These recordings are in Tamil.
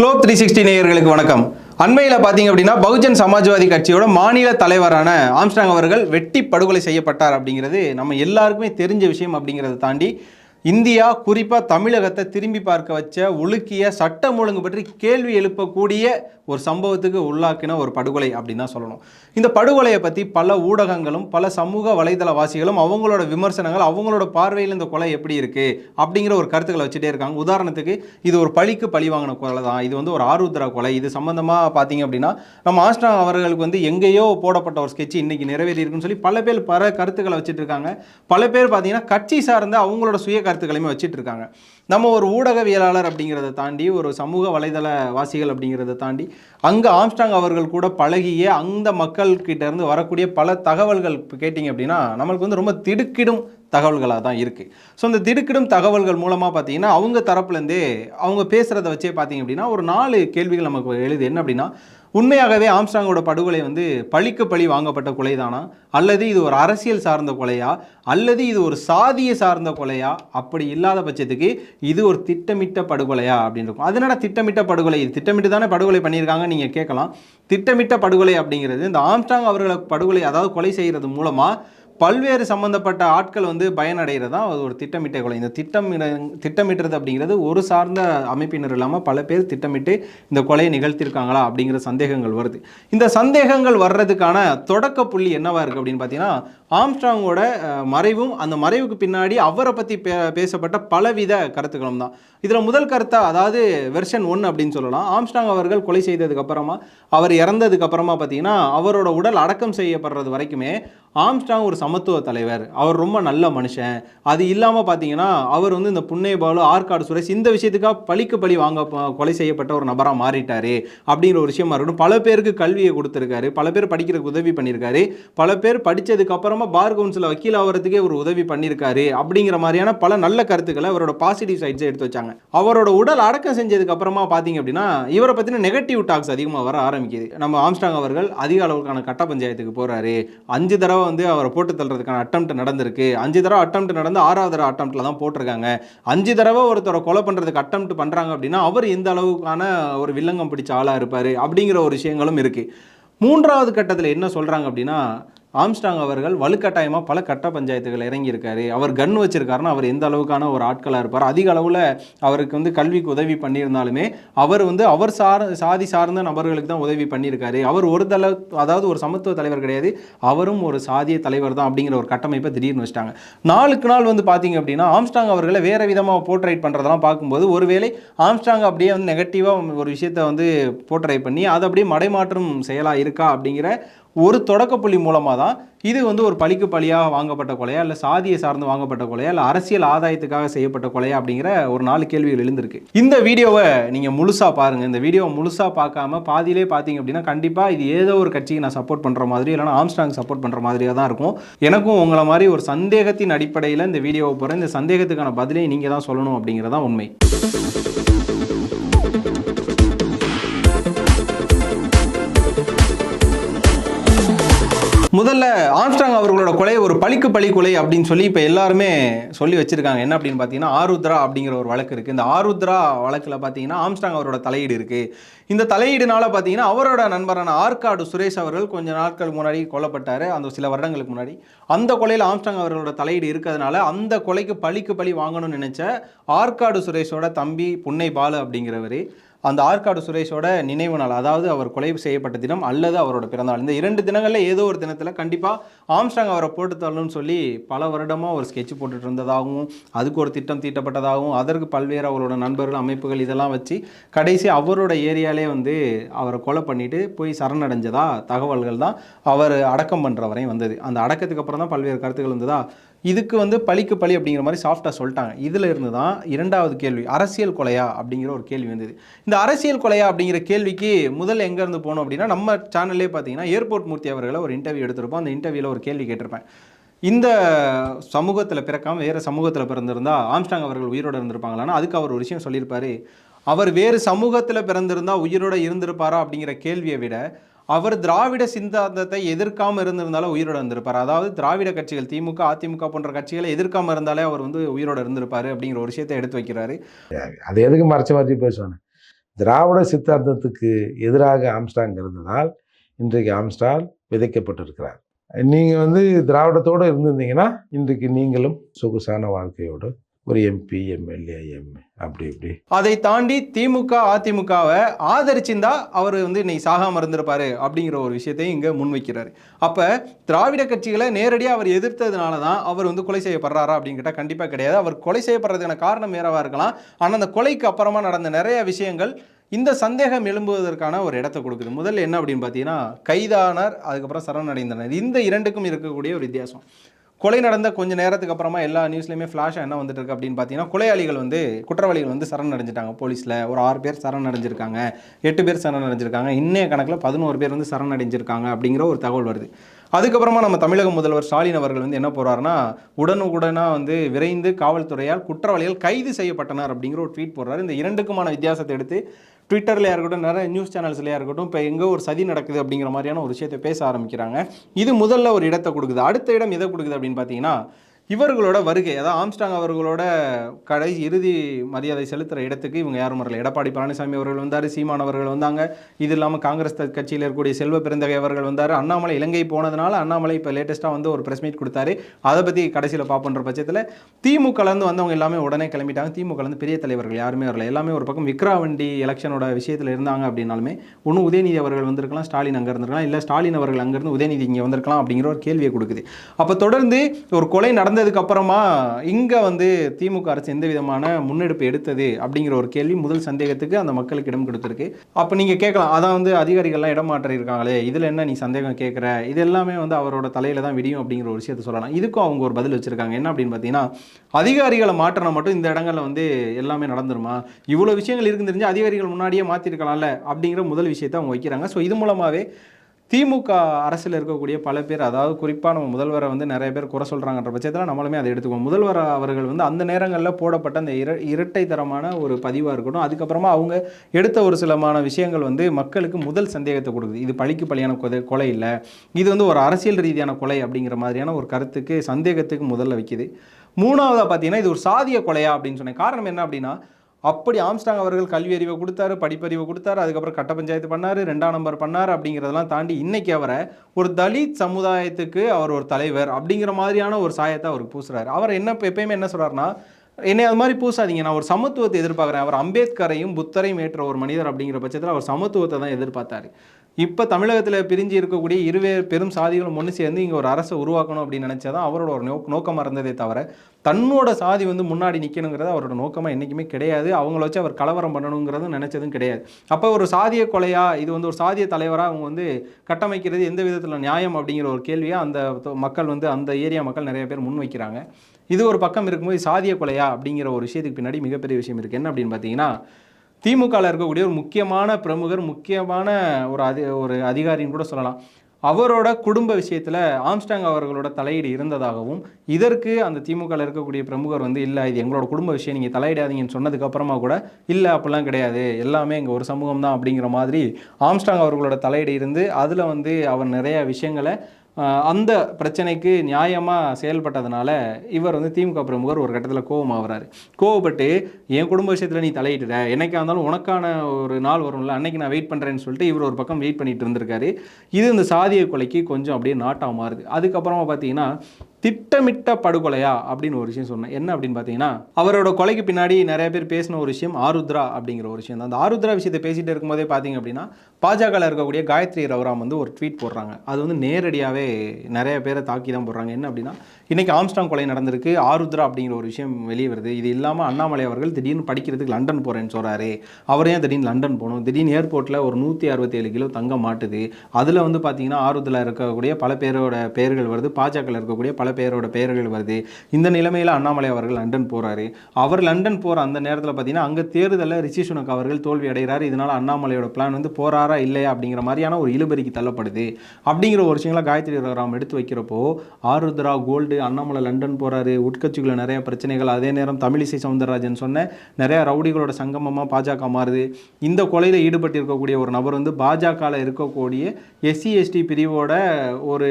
குளோப் த்ரீ சிக்ஸ்டி நேயர்களுக்கு வணக்கம். அண்மையில் பார்த்தீங்க அப்படின்னா பகுஜன் சமாஜ்வாதி கட்சியோட மாநில தலைவரான ஆம்ஸ்டாங் அவர்கள் வெட்டி படுகொலை செய்யப்பட்டார் அப்படிங்கிறது நம்ம எல்லாருக்குமே தெரிஞ்ச விஷயம் அப்படிங்கிறத தாண்டி இந்தியா குறிப்பாக தமிழகத்தை திரும்பி பார்க்க வச்ச உலுக்கிய சட்டம் ஒழுங்கு பற்றி கேள்வி எழுப்பக்கூடிய ஒரு சம்பவத்துக்கு உள்ளாக்கின ஒரு படுகொலை அப்படின்னு தான் சொல்லணும். இந்த படுகொலையை பற்றி பல ஊடகங்களும் பல சமூக வலைதளவாசிகளும் அவங்களோட விமர்சனங்கள் அவங்களோட பார்வையில் இந்த கொலை எப்படி இருக்குது அப்படிங்கிற ஒரு கருத்துக்களை வச்சுட்டே இருக்காங்க. உதாரணத்துக்கு இது ஒரு பழிக்கு பழி வாங்கின கொலை தான். இது வந்து ஒரு ஆருத்ரா கொலை. இது சம்பந்தமாக பார்த்தீங்க அப்படின்னா நம்ம ஆஸ்ட்ரா அவர்களுக்கு வந்து எங்கேயோ போடப்பட்ட ஒரு ஸ்கெட்ச் இன்றைக்கி நிறைவேறி இருக்குன்னு சொல்லி பல பேர் பல கருத்துக்களை வச்சுட்டு இருக்காங்க. பல பேர் பார்த்தீங்கன்னா கட்சி சார்ந்த அவங்களோட சுய கருத்துக்களையுமே வச்சுட்டு இருக்காங்க நம்ம ஒரு ஊடகவியலாளர் அப்படிங்கிறத தாண்டி ஒரு சமூக வலைதள வாசிகள் அப்படிங்கிறத தாண்டி அங்கே ஆம்ஸ்டாங் அவர்கள் கூட பழகிய அந்த மக்கள்கிட்ட இருந்து வரக்கூடிய பல தகவல்கள் கேட்டிங்க அப்படின்னா நம்மளுக்கு வந்து ரொம்ப திடுக்கிடும் தகவல்களாக தான் இருக்குது ஸோ இந்த திடுக்கிடும் தகவல்கள் மூலமாக பார்த்தீங்கன்னா அவங்க தரப்புலேருந்தே அவங்க பேசுகிறத வச்சே பார்த்தீங்க அப்படின்னா ஒரு நாலு கேள்விகள் நமக்கு எழுது. என்ன அப்படின்னா உண்மையாகவே ஆம்ஸ்டாங்கோட படுகொலை வந்து பழிக்கு பழி வாங்கப்பட்ட கொலைதானா? அல்லது இது ஒரு அரசியல் சார்ந்த கொலையா? அல்லது இது ஒரு சாதியை சார்ந்த கொலையா? அப்படி இல்லாத பட்சத்துக்கு இது ஒரு திட்டமிட்ட படுகொலையா அப்படின்னு இருக்கும். அதனால திட்டமிட்ட படுகொலை? இது திட்டமிட்டு தானே படுகொலை பண்ணியிருக்காங்க? நீங்கள் கேட்கலாம். திட்டமிட்ட படுகொலை அப்படிங்கிறது இந்த ஆம்ஸ்டாங் அவர்களை படுகொலை அதாவது கொலை செய்கிறது மூலமாக பல்வேறு சம்பந்தப்பட்ட ஆட்கள் வந்து பயனடைகிறது தான் அது ஒரு திட்டமிட்ட கொலை இந்த திட்டம் திட்டமிட்டுறது அப்படிங்கிறது ஒரு சார்ந்த அமைப்பினர் இல்லாமல் பல பேர் திட்டமிட்டு இந்த கொலையை நிகழ்த்தியிருக்காங்களா அப்படிங்கிற சந்தேகங்கள் வருது. இந்த சந்தேகங்கள் வர்றதுக்கான தொடக்க புள்ளி என்னவா இருக்குது அப்படின்னு பார்த்தீங்கன்னா ஆம்ஸ்ட்ராங்கோட மறைவும் அந்த மறைவுக்கு பின்னாடி அவரை பற்றி பே பேசப்பட்ட பலவித கருத்துக்களும் தான். இதில் முதல் கருத்தா அதாவது வெர்ஷன் ஒன் அப்படின்னு சொல்லலாம். ஆம்ஸ்டாங் அவர்கள் கொலை செய்ததுக்கப்புறமா அவர் இறந்ததுக்கப்புறமா பார்த்தீங்கன்னா அவரோட உடல் அடக்கம் செய்யப்படுறது வரைக்குமே ஆம்ஸ்டாங் ஒரு சமத்துவ தலைவர். அவர் ரொம்ப நல்ல மனுஷன். அது இல்லாமல் பார்த்தீங்கன்னா அவர் வந்து இந்த புன்னை பாலு ஆற்காடு சுரேஷ் இந்த விஷயத்துக்காக பழிக்கு பழி வாங்க கொலை செய்யப்பட்ட ஒரு நபராக மாறிட்டார். அப்படிங்கிற ஒரு விஷயமா இருக்கட்டும் பல பேருக்கு கல்வியை கொடுத்துருக்காரு. பல பேர் படிக்கிறதுக்கு உதவி பண்ணியிருக்காரு. பல பேர் படிச்சதுக்கு அப்புறமா பார் கவுன்சில் வக்கீல் ஆகிறதுக்கே ஒரு உதவி பண்ணியிருக்காரு. அப்படிங்கிற மாதிரியான பல நல்ல கருத்துக்களை அவரோட பாசிட்டிவ் சைட்ஸை எடுத்து வச்சாங்க. அவரோட உடல் அடக்கம் செஞ்சதுக்கு அப்புறமா பார்த்தீங்க அப்படின்னா இவரை பற்றின நெகட்டிவ் டாக்ஸ் அதிகமாக வர ஆரம்பிக்குது. நம்ம ஆம்ஸ்டாங் அவர்கள் அதிக அளவுக்கான கட்ட பஞ்சாயத்துக்கு போகிறாரு அஞ்சு தடவை வந்து அவரை போட்டு தள்ளுறதுக்கான அட்டம்ப்ட் நடந்திருக்கு. அஞ்சு தடவை அட்டம்ப்ட் நடந்து ஆறாவது தடவை அட்டம்ப்ட்ல தான் போட்டிருக்காங்க. அஞ்சு தடவை ஒருத்தரை கொலை பண்ணுறதுக்கு அட்டம்ப்ட் பண்ணுறாங்க அப்படின்னா அவர் எந்த அளவுக்கான ஒரு வில்லங்கம் பிடிச்ச ஆளாக இருப்பார் அப்படிங்கிற ஒரு விஷயங்களும் இருக்குது மூன்றாவது கட்டத்தில் என்ன சொல்கிறாங்க அப்படின்னா ஆம்ஸ்டாங் அவர்கள் வலுக்கட்டாயமாக பல கட்ட பஞ்சாயத்துகள் இறங்கியிருக்காரு. அவர் கன் வச்சிருக்காருன்னா அவர் எந்த அளவுக்கான ஒரு ஆட்களாக இருப்பார்? அதிக அளவில் அவருக்கு வந்து கல்விக்கு உதவி பண்ணியிருந்தாலுமே அவர் வந்து அவர் சார் சாதி சார்ந்த நபர்களுக்கு தான் உதவி பண்ணியிருக்காரு. அவர் ஒரு தள அதாவது ஒரு சமத்துவ தலைவர் கிடையாது. அவரும் ஒரு சாதிய தலைவர் தான் அப்படிங்கிற ஒரு கட்டமைப்பை திடீர்னு வச்சிட்டாங்க. நாளுக்கு நாள் வந்து பார்த்தீங்க அப்படின்னா ஆம்ஸ்டாங் அவர்களை வேறு விதமாக போர்ட்ரைட் பண்ணுறதெல்லாம் பார்க்கும்போது ஒருவேளை ஆம்ஸ்டாங் அப்படியே வந்து நெகட்டிவாக ஒரு விஷயத்தை வந்து போர்ட்ரைட் பண்ணி அது அப்படியே மடைமாற்றம் செயலாக இருக்கா அப்படிங்கிற ஒரு தொடக்கப்புள்ளி மூலமாக தான் இது வந்து ஒரு பழிக்கு பழியாக வாங்கப்பட்ட கொலையா இல்லை சாதியை சார்ந்து வாங்கப்பட்ட கொலையா இல்லை அரசியல் ஆதாயத்துக்காக செய்யப்பட்ட கொலையா அப்படிங்கிற ஒரு நாலு கேள்விகள் எழுந்திருக்கு. இந்த வீடியோவை நீங்கள் முழுசாக பாருங்கள் இந்த வீடியோவை முழுசாக பார்க்காம பாதியிலே பார்த்தீங்க அப்படின்னா கண்டிப்பாக இது ஏதோ ஒரு கட்சிக்கு நான் சப்போர்ட் பண்ணுற மாதிரி இல்லைனா ஆம்ஸ்டாங் சப்போர்ட் பண்ணுற மாதிரியாக தான் இருக்கும். எனக்கும் உங்களை மாதிரி ஒரு சந்தேகத்தின் அடிப்படையில் இந்த வீடியோவை போகிறேன் இந்த சந்தேகத்துக்கான பதிலை நீங்கள் தான் சொல்லணும் அப்படிங்கிறதான் உண்மை. முதல்ல ஆம்ஸ்டாங் அவர்களோட கொலை ஒரு பழிக்கு பழி கொலை அப்படின்னு சொல்லி இப்போ எல்லாருமே சொல்லி வச்சிருக்காங்க. என்ன அப்படின்னு பார்த்தீங்கன்னா ஆருத்ரா அப்படிங்கிற ஒரு வழக்கு இருக்குது இந்த ஆருத்ரா வழக்கில் பார்த்தீங்கன்னா ஆம்ஸ்டாங் அவரோட தலையீடு இருக்குது இந்த தலையீடுனால பார்த்தீங்கன்னா அவரோட நண்பரான ஆற்காடு சுரேஷ் அவர்கள் கொஞ்ச நாட்கள் முன்னாடி கொல்லப்பட்டார். அந்த சில வருடங்களுக்கு முன்னாடி. அந்த கொலையில் ஆம்ஸ்டாங் அவர்களோட தலையீடு இருக்கிறதுனால அந்த கொலைக்கு பழிக்கு பழி வாங்கணும்னு நினச்ச ஆற்காடு சுரேஷோட தம்பி புன்னை பாலு அப்படிங்கிறவர் அந்த ஆற்காடு சுரேஷோட நினைவு நாள் அதாவது அவர் கொலை செய்யப்பட்ட தினம் அல்லது அவரோட பிறந்தநாள். இந்த இரண்டு தினங்களில் ஏதோ ஒரு தினத்தில் கண்டிப்பாக ஆம்ஸ்டாங் அவரை போட்டு தள்ளணும்னு சொல்லி பல வருடமாக ஒரு ஸ்கெட்ச் போட்டுட்டு இருந்ததாகவும் அதுக்கு ஒரு திட்டம் தீட்டப்பட்டதாகவும் அதற்கு பல்வேறு அவரோட நண்பர்கள் அமைப்புகள் இதெல்லாம் வச்சு கடைசி அவரோட ஏரியாலே வந்து அவரை கொலை பண்ணிட்டு போய் சரணடைஞ்சதா தகவல்கள் தான் அவர் அடக்கம் பண்ணுற வரையும் வந்தது. அந்த அடக்கத்துக்கு அப்புறம் தான் பல்வேறு கருத்துக்கள் வந்ததா இதுக்கு வந்து பழிக்கு பழி அப்படிங்கிற மாதிரி சாஃப்டாக சொல்லிட்டாங்க. இதில் இருந்து தான் இரண்டாவது கேள்வி அரசியல் கொலையா அப்படிங்கிற ஒரு கேள்வி வந்தது. இந்த அரசியல் கொலையா அப்படிங்கிற கேள்விக்கு முதல்ல எங்கேருந்து போனோம் அப்படின்னா நம்ம சேனல்லே பார்த்தீங்கன்னா ஏர்போர்ட் மூர்த்தி அவர்களை ஒரு இன்டர்வியூ எடுத்திருப்போம். அந்த இன்டர்வியூவில் ஒரு கேள்வி கேட்டிருப்பேன். இந்த சமூகத்தில் பிறக்காம வேறு சமூகத்தில் பிறந்திருந்தா ஆம்ஸ்டாங் அவர்கள் உயிரோடு இருந்திருப்பாங்களான்னா அதுக்கு அவர் ஒரு விஷயம் சொல்லியிருப்பார். அவர் வேறு சமூகத்தில் பிறந்திருந்தால் உயிரோட இருந்திருப்பாரா அப்படிங்கிற கேள்வியை விட அவர் திராவிட சித்தாந்தத்தை எதிர்க்காம இருந்திருந்தாலும் உயிரோட இருந்திருப்பார். அதாவது திராவிட கட்சிகள் திமுக அதிமுக போன்ற கட்சிகளை எதிர்க்காம இருந்தாலே அவர் வந்து உயிரோட இருந்திருப்பாரு அப்படிங்கிற ஒரு விஷயத்தை எடுத்து வைக்கிறாரு. அது எதுக்கு மறைச்சு மறைச்சு பேசுவாங்க திராவிட சித்தாந்தத்துக்கு எதிராக ஆம்ஸ்டாங் இருந்ததால் இன்றைக்கு ஆம்ஸ்டால் விதைக்கப்பட்டிருக்கிறார். நீங்கள் வந்து திராவிடத்தோடு இருந்திருந்தீங்கன்னா இன்றைக்கு நீங்களும் சொகுசான வாழ்க்கையோடு ஒரு எம்பி எம்எல்ஏ எம்ஏ அப்படி இப்படி. அதை தாண்டி திமுக அதிமுகவை ஆதரிச்சிருந்தா அவர் வந்து இன்னைக்கு சாகாம இருந்திருப்பாரு அப்படிங்கிற ஒரு விஷயத்தையும் இங்கே முன்வைக்கிறாரு. அப்ப திராவிட கட்சிகளை நேரடியாக அவர் எதிர்த்ததுனால தான் அவர் வந்து கொலை செய்யப்படுறாரா அப்படின்னு கேட்டால் கண்டிப்பாக கிடையாது. அவர் கொலை செய்யப்படுறதுக்கான காரணம் வேறவா இருக்கலாம். ஆனால் அந்த கொலைக்கு அப்புறமா நடந்த நிறைய விஷயங்கள் இந்த சந்தேகம் எழும்புவதற்கான ஒரு இடத்தை கொடுக்குது. முதல்ல என்ன அப்படின்னு பார்த்தீங்கன்னா கைதானார் அதுக்கப்புறம் சரணடைந்தனர். இந்த இரண்டுக்கும் இருக்கக்கூடிய ஒரு வித்தியாசம். கொலை நடந்த கொஞ்ச நேரத்துக்கு அப்புறமா எல்லா நியூஸ்லையுமே ஃப்ளாஷாக என்ன வந்துட்டு இருக்கு அப்படின்னு பார்த்தீங்கன்னா கொலையாளிகள் வந்து குற்றவாளிகள் வந்து சரண் அடைஞ்சிட்டாங்க போலீஸில். ஒரு ஆறு பேர் சரண் அடைஞ்சிருக்காங்க எட்டு பேர் சரணடைஞ்சிருக்காங்க. இன்னைய கணக்கில் பதினோரு பேர் வந்து சரணடைஞ்சிருக்காங்க அப்படிங்கிற ஒரு தகவல் வருது. அதுக்கப்புறமா நம்ம தமிழக முதல்வர் ஸ்டாலின் அவர்கள் வந்து என்ன போகிறாருன்னா உடனுக்குடனாக வந்து விரைந்து காவல்துறையால் குற்றவாளிகள் கைது செய்யப்பட்டனர் அப்படிங்கிற ஒரு ட்வீட் போடுறாரு. இந்த இரண்டுக்குமான வித்தியாசத்தை எடுத்து ட்விட்டர்லையாக இருக்கட்டும் நிறைய நியூஸ் சேனல்ஸ்லையாக இருக்கட்டும் இப்போ எங்கே ஒரு சதி நடக்குது அப்படிங்கிற மாதிரியான ஒரு விஷயத்தை பேச ஆரம்பிக்கிறாங்க. இது முதல்ல ஒரு இடத்தை கொடுக்குது. அடுத்த இடம் எதை கொடுக்குது அப்படின்னு பார்த்தீங்கன்னா இவர்களோட வருகை அதாவது ஆம்ஸ்டாங் அவர்களோட கடை இறுதி மரியாதை செலுத்துகிற இடத்துக்கு இவங்க யாரும் வரல. எடப்பாடி பழனிசாமி அவர்கள் வந்தார் சீமான் அவர்கள் வந்தாங்க. இது இல்லாமல் காங்கிரஸ் கட்சியில் இருக்கக்கூடிய செல்வ பெருந்தகை அவர்கள் வந்தார். அண்ணாமலை இலங்கை போனதுனால அண்ணாமலை இப்போ லேட்டஸ்ட்டாக வந்து ஒரு ப்ரெஸ் மீட் கொடுத்தாரு. அதை பற்றி கடைசியில் பார்ப்போன்ற பட்சத்தில் திமுகலேருந்து வந்தவங்க எல்லாமே உடனே கிளம்பிட்டாங்க. திமுகலேருந்து பெரிய தலைவர்கள் யாருமே வரல. எல்லாமே ஒரு பக்கம் விக்ராவண்டி எலெக்ஷனோட விஷயத்தில் இருந்தாங்க அப்படின்னாலுமே ஒன்று உதயநிதி அவர்கள் வந்திருக்கலாம் ஸ்டாலின் அங்கே இருந்திருக்கலாம். இல்லை ஸ்டாலின் அவர்கள் அங்கேருந்து உதயநிதி இங்கே வந்திருக்கலாம் அப்படிங்கிற ஒரு கேள்வியை கொடுக்குது. அப்போ தொடர்ந்து ஒரு கொலை நடந்த வந்ததுக்கப்புறமா இங்கே வந்து திமுக அரசு எந்த விதமான முன்னெடுப்பு எடுத்தது அப்படிங்கிற ஒரு கேள்வி முதல் சந்தேகத்துக்கு அந்த மக்களுக்கு இடம் கொடுத்துருக்கு. அப்போ நீங்கள் கேட்கலாம் அதான் வந்து அதிகாரிகள்லாம் இடம் மாற்றி இருக்காங்களே இதில் என்ன நீ சந்தேகம் கேட்குற? இது எல்லாமே வந்து அவரோட தலையில் தான் விடியும் அப்படிங்கிற ஒரு விஷயத்தை சொல்லலாம். இதுக்கும் அவங்க ஒரு பதில் வச்சுருக்காங்க. என்ன அப்படின்னு பார்த்தீங்கன்னா அதிகாரிகளை மாற்றினா மட்டும் இந்த இடங்களில் வந்து எல்லாமே நடந்துருமா? இவ்வளோ விஷயங்கள் இருக்குன்னு தெரிஞ்சு அதிகாரிகள் முன்னாடியே மாற்றிருக்கலாம்ல அப்படிங்கிற முதல் விஷயத்தை அவங்க வைக்கிறாங்க. ஸோ இது மூலமாகவே திமுக அரசில் இருக்கக்கூடிய பல பேர் அதாவது குறிப்பாக நம்ம முதல்வரை வந்து நிறைய பேர் குறை சொல்கிறாங்கன்ற பட்சத்தில் நம்மளுமே அதை எடுத்துக்குவோம். முதல்வர் அவர்கள் வந்து அந்த நேரங்களில் போடப்பட்ட அந்த இர இரட்டை தரமான ஒரு பதிவாக இருக்கட்டும் அதுக்கப்புறமா அவங்க எடுத்த ஒரு சிலமான விஷயங்கள் வந்து மக்களுக்கு முதல் சந்தேகத்தை கொடுக்குது. இது பழிக்கு பழியான கொலை கொலை இல்லை. இது வந்து ஒரு அரசியல் ரீதியான கொலை அப்படிங்கிற மாதிரியான ஒரு கருத்துக்கு சந்தேகத்துக்கு முதல்ல வைக்குது. மூணாவதாக பார்த்தீங்கன்னா இது ஒரு சாதிய கொலையா அப்படின்னு சொன்னேன். காரணம் என்ன அப்படின்னா அப்படி ஆம்ஸ்டாங் அவர்கள் கல்வி அறிவை கொடுத்தாரு படிப்பறிவை கொடுத்தாரு அதுக்கப்புறம் கட்ட பஞ்சாயத்து பண்ணாரு ரெண்டாம் நம்பர் பண்ணார் அப்படிங்கிறதெல்லாம் தாண்டி இன்னைக்கு அவரை ஒரு தலித் சமுதாயத்துக்கு அவர் ஒரு தலைவர் அப்படிங்கிற மாதிரியான ஒரு சாயத்தை அவருக்கு பூசுறாரு. அவர் என்ன எப்பயுமே என்ன சொல்றாருன்னா என்னை அது மாதிரி பூசாதீங்க நான் ஒரு சமத்துவத்தை எதிர்பார்க்குறேன். அவர் அம்பேத்கரையும் புத்தரையும் ஏற்ற ஒரு மனிதர் அப்படிங்கிற பட்சத்தில் அவர் சமத்துவத்தை தான் எதிர்பார்த்தாரு. இப்போ தமிழகத்தில் பிரிஞ்சு இருக்கக்கூடிய இருவே பெரும் சாதிகளும் ஒன்று சேர்ந்து இங்கே ஒரு அரசை உருவாக்கணும் அப்படின்னு நினச்சாதான் அவரோட ஒரு நோக் நோக்கமாக இருந்ததே தவிர தன்னோட சாதி வந்து முன்னாடி நிற்கணுங்கிறது அவரோட நோக்கமாக என்றைக்குமே கிடையாது. அவங்கள வச்சு அவர் கலவரம் பண்ணணுங்கிறது நினச்சதும் கிடையாது. அப்போ ஒரு சாதிய கொலையா இது வந்து ஒரு சாதிய தலைவராக அவங்க வந்து கட்டமைக்கிறது எந்த விதத்தில் நியாயம் அப்படிங்கிற ஒரு கேள்வியை அந்த மக்கள் வந்து அந்த ஏரியா மக்கள் நிறைய பேர் முன்வைக்கிறாங்க இது ஒரு பக்கம் இருக்கும்போது சாதிய கொலையா அப்படிங்கிற ஒரு விஷயத்துக்கு பின்னாடி மிகப்பெரிய விஷயம் இருக்குது என்ன அப்படின்னு பார்த்தீங்கன்னா திமுகவில் இருக்கக்கூடிய ஒரு முக்கியமான பிரமுகர் முக்கியமான ஒரு அதி ஒரு அதிகாரின்னு கூட சொல்லலாம். அவரோட குடும்ப விஷயத்தில் ஆம்ஸ்டாங் அவர்களோட தலையீடு இருந்ததாகவும் இதற்கு அந்த திமுகவில் இருக்கக்கூடிய பிரமுகர் வந்து இல்லை இது எங்களோட குடும்ப விஷயம் நீங்கள் தலையிடாதீங்கன்னு சொன்னதுக்கப்புறமா கூட இல்லை அப்படிலாம் கிடையாது. எல்லாமே இங்கே ஒரு சமூகம் தான் அப்படிங்கிற மாதிரி ஆம்ஸ்டாங் அவர்களோட தலையீடு இருந்து அதில் வந்து அவர் நிறைய விஷயங்களை அந்த பிரச்சனைக்கு நியாயமாக செயல்பட்டதுனால இவர் வந்து திமுக பிரமுகர் ஒரு கட்டத்தில் கோபமாகறாரு கோவப்பட்டு என் குடும்ப விஷயத்தில் நீ தலையிட்டுற. என்னைக்கா இருந்தாலும் உனக்கான ஒரு நாள் வரும்ல அன்னைக்கு நான் வெயிட் பண்ணுறேன்னு சொல்லிட்டு இவர் ஒரு பக்கம் வெயிட் பண்ணிட்டு இருந்திருக்காரு. இது இந்த சாதிய கொலைக்கு கொஞ்சம் அப்படியே நாட்டாக மாறுது. அதுக்கப்புறமா பார்த்தீங்கன்னா திட்டமிட்ட படுகொலையா? அப்படின்னு ஒரு விஷயம் சொன்னேன். என்ன அப்படின்னு பார்த்தீங்கன்னா அவரோட கொலைக்கு பின்னாடி நிறைய பேர் பேசின ஒரு விஷயம் ஆருத்ரா அப்படிங்கிற ஒரு விஷயம் தான். அந்த ஆருத்ரா விஷயத்தை பேசிகிட்டு இருக்கும்போதே பார்த்தீங்க அப்படின்னா பாஜகவில் இருக்கக்கூடிய காயத்ரி ரவுராம் வந்து ஒரு ட்வீட் போடுறாங்க. அது வந்து நேரடியாகவே நிறைய பேரை தாக்கி தான் போடுறாங்க. என்ன அப்படின்னா இன்றைக்கி ஆம்ஸ்டாங் கொலை நடந்திருக்கு ஆருத்ரா அப்படிங்கிற ஒரு விஷயம் வெளியே வருது. இது இல்லாமல் அண்ணாமலை அவர்கள் திடீர்னு படிக்கிறதுக்கு லண்டன் போகிறேன்னு சொல்கிறாரு அவரே திடீர்னு லண்டன் போகணும்? திடீர்னு ஏர்போர்ட்டில் ஒரு நூற்றி அறுபத்தேழு கிலோ தங்கம் மாட்டுது. அதில் வந்து பார்த்தீங்கன்னா ஆருத்ரா இருக்கக்கூடிய பல பேரோட பெயர்கள் வருது. பாஜகவில் இருக்கக்கூடிய பல பேரோட பெயர்கள் வருது. இந்த நிலைமையில் அண்ணாமலை அவர்கள் லண்டன் போகிறாரு அவர் லண்டன் போகிற அந்த நேரத்தில் பார்த்தீங்கன்னா அங்கே தேர்தலில் ரிஷி சுனக் அவர்கள் தோல்வி அடைகிறார் இதனால் அண்ணாமலையோட பிளான் வந்து போகிறார் போறாரா இல்லையா அப்படிங்கிற மாதிரியான ஒரு இழுபறிக்கு தள்ளப்படுது. அப்படிங்கிற ஒரு விஷயங்களை காயத்ரி ராம் எடுத்து வைக்கிறப்போ ஆருத்ரா கோல்டு அண்ணாமலை லண்டன் போகிறாரு உட்கட்சிக்குள்ள நிறைய பிரச்சனைகள். அதே நேரம் தமிழிசை சவுந்தரராஜன் சொன்ன நிறைய ரவுடிகளோட சங்கமமாக பாஜக மாறுது. இந்த கொலையில் ஈடுபட்டு இருக்கக்கூடிய ஒரு நபர் வந்து பாஜகவில் இருக்கக்கூடிய எஸ்சி எஸ்டி பிரிவோட ஒரு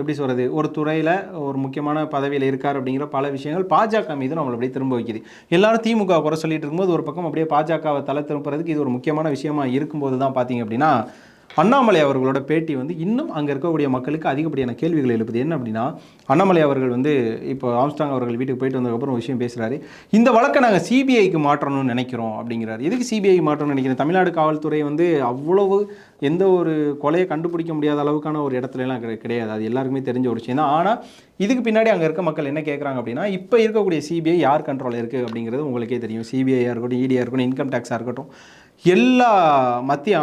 எப்படி சொல்கிறது ஒரு துறையில் ஒரு முக்கியமான பதவியில் இருக்கார் அப்படிங்கிற பல விஷயங்கள் பாஜக மீது நம்மளை அப்படியே திரும்ப வைக்குது. எல்லாரும் திமுக குறை சொல்லிட்டு இருக்கும்போது ஒரு பக்கம் அப்படியே பாஜகவை தலை திரும்புறதுக்கு இது ஒரு முக்கியமான விஷயமா இருக்கும்போது தான் பார்த்தீங்க அப்படின்னா அண்ணாமலை அவர்களோட பேட்டி வந்து இன்னும் அங்கே இருக்கக்கூடிய மக்களுக்கு அதிகப்படியான கேள்விகள் எழுப்புது. என்ன அப்படின்னா அண்ணாமலை அவர்கள் வந்து இப்போ ஆம்ஸ்டாங் அவர்கள் வீட்டுக்கு போயிட்டு வந்ததுக்கப்புறம் விஷயம் பேசுகிறாரு இந்த வழக்கை நாங்கள் சிபிஐக்கு மாற்றணும்னு நினைக்கிறோம் அப்படிங்கிறாரு. எதுக்கு சிபிஐ மாற்றணும்னு நினைக்கிறேன் தமிழ்நாடு காவல்துறை வந்து அவ்வளவு எந்த ஒரு கொலையை கண்டுபிடிக்க முடியாத அளவுக்கான ஒரு இடத்துலலாம் கிடையாது. அது எல்லாருக்குமே தெரிஞ்ச ஒரு விஷயம் தான். ஆனால் இதுக்கு பின்னாடி அங்கே இருக்க மக்கள் என்ன கேட்குறாங்க அப்படின்னா இப்போ இருக்கக்கூடிய சிபிஐ யார் கண்ட்ரோல் இருக்குது அப்படிங்கிறது உங்களுக்கே தெரியும். சிபிஐயாக இருக்கட்டும் இடியாக இருக்கட்டும் இன்கம் டேக்ஸாக இருக்கட்டும். எல்லா மத்திய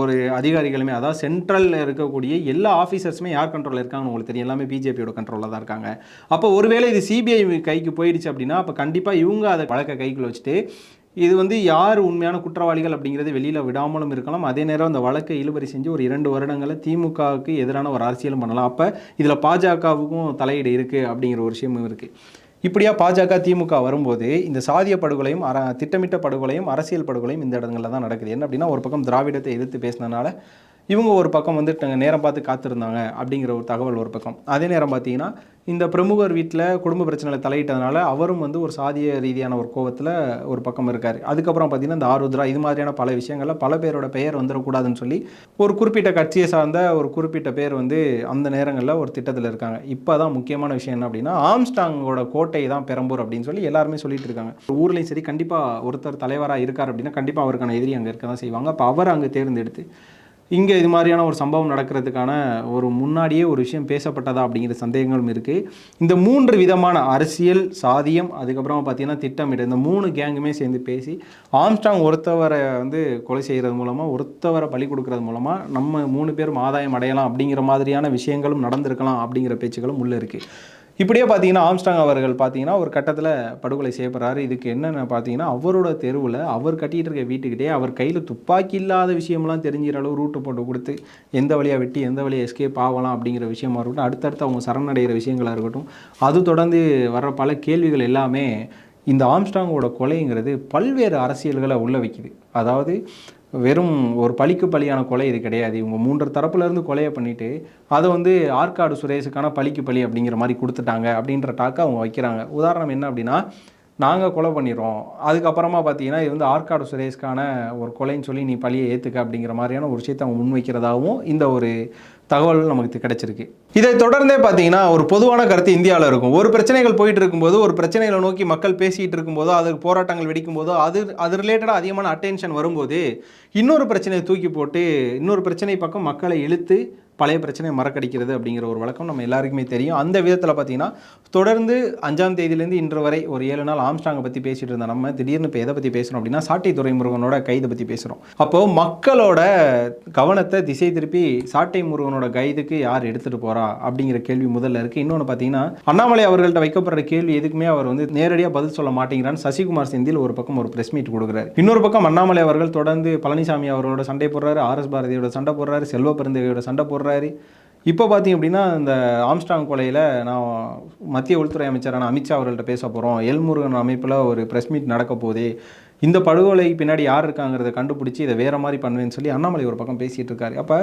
ஒரு அதிகாரிகளுமே அதாவது சென்ட்ரலில் இருக்கக்கூடிய எல்லா ஆஃபீஸர்ஸுமே யார் கண்ட்ரோலில் இருக்காங்கன்னு உங்களுக்கு தெரியும். எல்லாமே பிஜேபியோட கண்ட்ரோலில் தான் இருக்காங்க. அப்போ ஒருவேளை இது சிபிஐ கைக்கு போயிடுச்சு அப்படின்னா அப்போ கண்டிப்பாக இவங்க அதை வழக்கை கைக்குள்ள வச்சுட்டு இது வந்து யார் உண்மையான குற்றவாளிகள் அப்படிங்கிறது வெளியில் விடாமலும் இருக்கலாம். அதே நேரம் அந்த வழக்கை இழுபறி செஞ்சு ஒரு இரண்டு வருடங்களில் திமுகவுக்கு எதிரான ஒரு அரசியலும் பண்ணலாம். அப்போ இதில் பாஜகவுக்கும் தலையீடு இருக்குது அப்படிங்கிற ஒரு விஷயமும் இருக்குது இப்படியா பாஜக திமுக வரும்போது இந்த சாதிய படுகொலையும் அர திட்டமிட்ட படுகொலையும் அரசியல் படுகொலையும் இந்த இடங்களில் தான் நடக்குது. என்ன அப்படின்னா ஒரு பக்கம் திராவிடத்தை எதிர்த்து பேசினனால இவங்க ஒரு பக்கம் வந்து நேரம் பார்த்து காத்திருந்தாங்க அப்படிங்கிற ஒரு தகவல் ஒரு பக்கம். அதே நேரம் பார்த்தீங்கன்னா இந்த பிரமுகர் வீட்டில் குடும்ப பிரச்சனையில் தலையிட்டதுனால அவரும் வந்து ஒரு சாதிய ரீதியான ஒரு கோவத்தில் ஒரு பக்கம் இருக்கார். அதுக்கப்புறம் பார்த்தீங்கன்னா இந்த ஆருத்ரா இது மாதிரியான பல விஷயங்களில் பல பேரோட பெயர் வந்துடக்கூடாதுன்னு சொல்லி ஒரு குறிப்பிட்ட கட்சியை சார்ந்த ஒரு குறிப்பிட்ட பேர் வந்து அந்த நேரங்களில் ஒரு திட்டத்தில் இருக்காங்க. இப்போ தான் முக்கியமான விஷயம் என்ன அப்படின்னா ஆம்ஸ்டாங்கோட கோட்டை தான் பெரம்பூர் அப்படின்னு சொல்லி எல்லாருமே சொல்லிட்டு இருக்காங்க. ஊர்லேயும் சரி கண்டிப்பாக ஒருத்தர் தலைவராக இருக்கார் அப்படின்னா கண்டிப்பாக அவருக்கான எதிரி அங்கே இருக்க தான் செய்வாங்க. அப்போ அவர் அங்கே தேர்ந்தெடுத்து இங்கே இது மாதிரியான ஒரு சம்பவம் நடக்கிறதுக்கான ஒரு முன்னாடியே ஒரு விஷயம் பேசப்பட்டதா அப்படிங்கிற சந்தேகங்களும் இருக்குது இந்த மூன்று விதமான அரசியல் சாதியம் அதுக்கப்புறமா பார்த்தீங்கன்னா திட்டமிட்டு இந்த மூணு கேங்குமே சேர்ந்து பேசி ஆம்ஸ்டாங் ஒருத்தவரை வந்து கொலை செய்கிறது மூலமாக ஒருத்தவரை பலி கொடுக்கறது மூலமாக நம்ம மூணு பேரும் ஆதாயம் அடையலாம் அப்படிங்கிற மாதிரியான விஷயங்களும் நடந்திருக்கலாம் அப்படிங்கிற பேச்சுகளும் உள்ளே இருக்குது இப்படியே பார்த்தீங்கன்னா ஆம்ஸ்டாங் அவர்கள் பார்த்தீங்கன்னா ஒரு கட்டத்தில் படுகொலை செய்யப்படுறாரு இதுக்கு என்னென்ன பார்த்தீங்கன்னா அவரோட தெருவில் அவர் கட்டிகிட்டு இருக்க வீட்டுக்கிட்டே அவர் கையில் துப்பாக்கி இல்லாத விஷயம்லாம் தெரிஞ்சிற அளவு ரூட்டு போட்டு கொடுத்து எந்த வழியாக வெட்டி எந்த வழியாக எஸ்கேப் ஆகலாம் அப்படிங்கிற விஷயமா இருக்கட்டும் அடுத்தடுத்து அவங்க சரணடைகிற விஷயங்களாக இருக்கட்டும் அது தொடர்ந்து வர்ற பல கேள்விகள் எல்லாமே இந்த ஆம்ஸ்டாங்கோட கொலைங்கிறது பல்வேறு அரசியல்களை உள்ள வைக்குது. அதாவது வெறும் ஒரு பழிக்கு பலியான கொலை இது கிடையாது. இவங்க மூன்று தரப்புலேருந்து கொலையை பண்ணிட்டு அதை வந்து ஆற்காடு சுரேஷுக்கான பழிக்கு பலி அப்படிங்கிற மாதிரி கொடுத்துட்டாங்க அப்படின்ற டாக்கை அவங்க வைக்கிறாங்க. உதாரணம் என்ன அப்படின்னா நாங்கள் கொலை பண்ணிடுறோம். அதுக்கப்புறமா பார்த்தீங்கன்னா இது வந்து ஆற்காடு சுரேஷ்கான ஒரு கொலைன்னு சொல்லி நீ பழியை ஏற்றுக்க அப்படிங்கிற மாதிரியான ஒரு விஷயத்தை அவங்க முன்வைக்கிறதாகவும் இந்த ஒரு தகவல் நமக்கு கிடைச்சிருக்கு. இதை தொடர்ந்தே பார்த்தீங்கன்னா ஒரு பொதுவான கருத்து இந்தியாவில் இருக்கும். ஒரு பிரச்சனைகள் போயிட்டு இருக்கும்போது ஒரு பிரச்சனைகளை நோக்கி மக்கள் பேசிகிட்டு இருக்கும்போதோ அதுக்கு போராட்டங்கள் வெடிக்கும் போதோ அது அது ரிலேட்டடாக அதிகமான அட்டென்ஷன் வரும்போது இன்னொரு பிரச்சனையை தூக்கி போட்டு இன்னொரு பிரச்சனை பக்கம் மக்களை இழுத்து பழைய பிரச்சனையை மறக்கடிக்கிறது அப்படிங்கிற ஒரு வழக்கம் நம்ம எல்லாருக்குமே தெரியும். அந்த விதத்தில் பார்த்தீங்கன்னா தொடர்ந்து அஞ்சாம் தேதியிலேருந்து இன்று வரை ஒரு ஏழு நாள் ஆம்ஸ்டாங்கை பற்றி பேசிகிட்டு இருந்த நம்ம திடீர்னு இப்போ எதை பற்றி பேசுகிறோம் அப்படின்னா சாட்டை துறைமுருகனோட கைதை பற்றி பேசுகிறோம் அப்போது மக்களோட கவனத்தை திசை திருப்பி சாட்டை முருகனோட கைதுக்கு யார் எடுத்துகிட்டு போகிறா அப்படிங்கிற கேள்வி முதல்ல இருக்குது இன்னொன்று பார்த்தீங்கன்னா அண்ணாமலை அவர்கள்ட்ட வைக்கப்படுற கேள்வி எதுக்குமே அவர் வந்து நேரடியாக பதில் சொல்ல மாட்டேங்கிறான்னு சசிகுமார் செந்தில் ஒரு பக்கம் ஒரு பிரஸ் மீட் கொடுக்குறாரு. இன்னொரு பக்கம் அண்ணாமலை அவர்கள் தொடர்ந்து பழனிசாமி அவர்களோட சண்டை போடுறாரு ஆர்எஸ் பாரதியோட சண்டை போடுறாரு செல்வ பெருந்தகையோட சண்டை போடுறாரு. இப்போ பார்த்தீங்க அப்படின்னா இந்த ஆம்ஸ்டாங் கொலையில் நான் மத்திய உள்துறை அமைச்சரான அமித்ஷா அவர்கள்ட்ட பேச போகிறோம் எல்முருகன் அமைப்பில் ஒரு ப்ரெஸ் மீட் நடக்க போகுது. இந்த படுகொலை பின்னாடி யார் இருக்காங்கிறத கண்டுபிடிச்சி இதை வேற மாதிரி பண்ணுவேன்னு சொல்லி அண்ணாமலை ஒரு பக்கம் பேசிகிட்டு இருக்காரு. அப்போ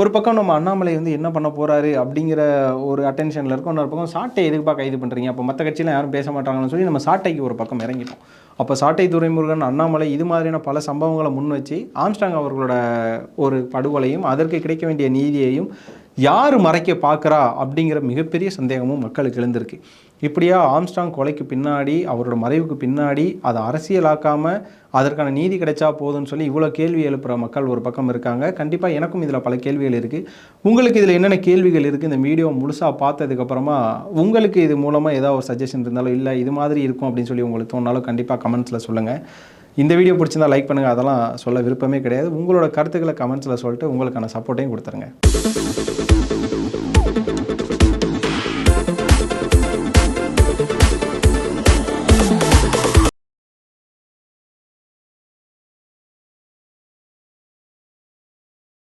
ஒரு பக்கம் நம்ம அண்ணாமலை வந்து என்ன பண்ண போகிறாரு அப்படிங்கிற ஒரு அட்டென்ஷனில் இருக்கும். இன்னொரு பக்கம் சாட்டை எதுக்குப்பா கைது பண்ணுறீங்க அப்போ மற்ற கட்சியில் யாரும் பேச மாட்டாங்கன்னு சொல்லி நம்ம சாட்டைக்கு ஒரு பக்கம் இறங்கிட்டோம். அப்போ சாட்டை துரைமுருகன் அண்ணாமலை இது மாதிரியான பல சம்பவங்களை முன் வச்சு ஆம்ஸ்டாங் அவர்களோட ஒரு படுகொலையும் அதற்கு கிடைக்க வேண்டிய நீதியையும் யார் மறைக்க பார்க்குறா அப்படிங்கிற மிகப்பெரிய சந்தேகமும் மக்களுக்கு எழுந்திருக்கு. இப்படியா ஆம்ஸ்டாங் கொலைக்கு பின்னாடி அவரோட மறைவுக்கு பின்னாடி அதை அரசியலாக்காமல் அதற்கான நீதி கிடைச்சா போதும்னு சொல்லி இவ்வளோ கேள்வி எழுப்புகிற மக்கள் ஒரு பக்கம் இருக்காங்க. கண்டிப்பாக எனக்கும் இதில் பல கேள்விகள் இருக்குது உங்களுக்கு இதில் என்னென்ன கேள்விகள் இருக்குது இந்த வீடியோ முழுசாக பார்த்ததுக்கப்புறமா உங்களுக்கு இது மூலமாக ஏதாவது ஒரு சஜஷன் இருந்தாலும் இல்லை இது மாதிரி இருக்கும் அப்படின்னு சொல்லி உங்களுக்கு தோணாலும் கண்டிப்பாக கமெண்ட்ஸில் சொல்லுங்கள் இந்த வீடியோ பிடிச்சிருந்தா லைக் பண்ணுங்கள் அதெல்லாம் சொல்ல விருப்பமே கிடையாது. உங்களோட கருத்துக்களை கமெண்ட்ஸில் சொல்லிட்டு உங்களுக்கான சப்போர்ட்டையும் கொடுத்துருங்க.